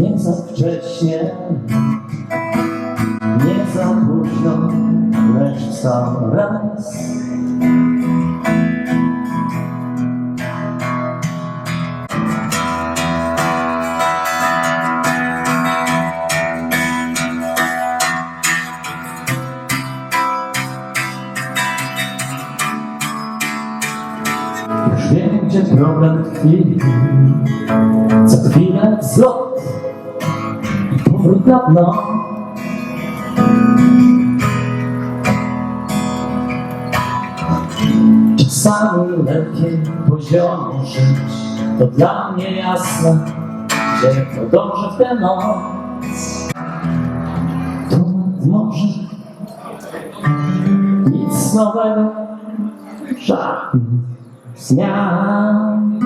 Nie za wcześnie, nie za późno, lecz sam raz. Już wiem, gdzie problem tkwi. Co chwilę wzlot powrót na dno. Czasami lepiej poziomu żyć, to dla mnie jasne, gdzie podążę w tę noc. Tu nad morze nic nowego, żadnych zmian.